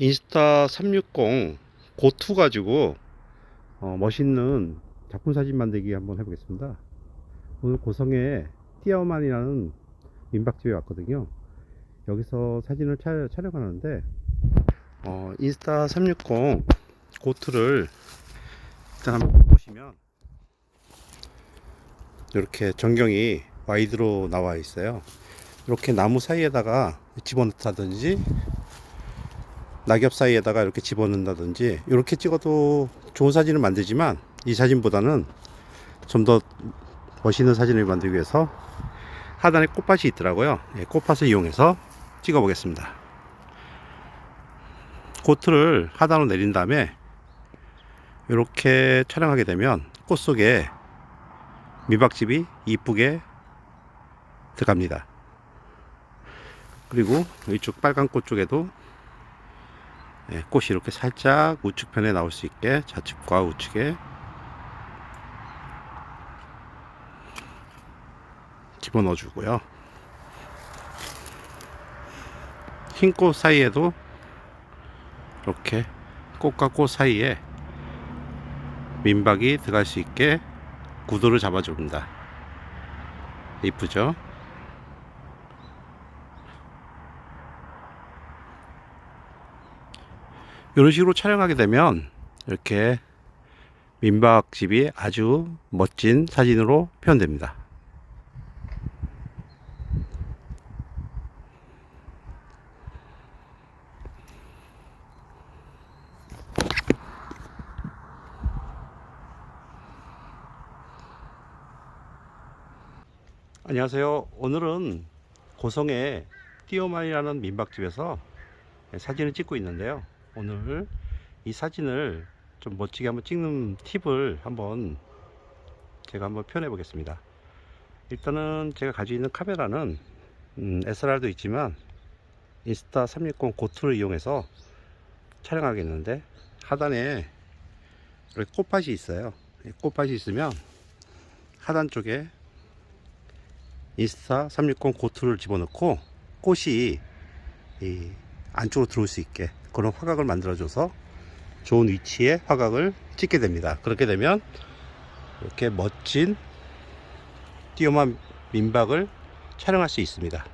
인스타 360 고투 가지고 어, 멋있는 작품 사진 만들기 한번 해보겠습니다. 오늘 고성에 띠아오만이라는 민박집에 왔거든요. 여기서 사진을 촬, 촬영하는데 어, 인스타 360 고투를 일단 한번 보시면 이렇게 전경이 와이드로 나와 있어요. 이렇게 나무 사이에다가 집어넣다든지 낙엽 사이에다가 이렇게 집어넣는다든지 이렇게 찍어도 좋은 사진을 만들지만 이 사진보다는 좀 더 멋있는 사진을 만들기 위해서 하단에 꽃밭이 있더라고요. 예, 꽃밭을 이용해서 찍어 보겠습니다. 고트를 하단으로 내린 다음에 이렇게 촬영하게 되면 꽃 속에 미박집이 이쁘게 들어갑니다. 그리고 이쪽 빨간 꽃 쪽에도 예, 꽃이 이렇게 살짝 우측편에 나올 수 있게 좌측과 우측에 집어넣어 주고요. 흰 꽃 사이에도 이렇게 꽃과 꽃 사이에 민박이 들어갈 수 있게 구도를 잡아줍니다. 이쁘죠? 이런 식으로 촬영하게 되면 이렇게 민박집이 아주 멋진 사진으로 표현됩니다. 안녕하세요. 오늘은 고성의 띠오만이라는 민박집에서 사진을 찍고 있는데요. 오늘 이 사진을 좀 멋지게 한번 찍는 팁을 한번 제가 한번 표현해 보겠습니다. 일단은 제가 가지고 있는 카메라는 음, SLR도 있지만 인스타 360 고투를 이용해서 촬영하겠는데 하단에 이렇게 꽃밭이 있어요. 이 꽃밭이 있으면 하단 쪽에 인스타 360 고투를 집어넣고 꽃이 이 안쪽으로 들어올 수 있게 그런 화각을 만들어줘서 좋은 위치에 화각을 찍게 됩니다. 그렇게 되면 이렇게 멋진 띄엄한 민박을 촬영할 수 있습니다.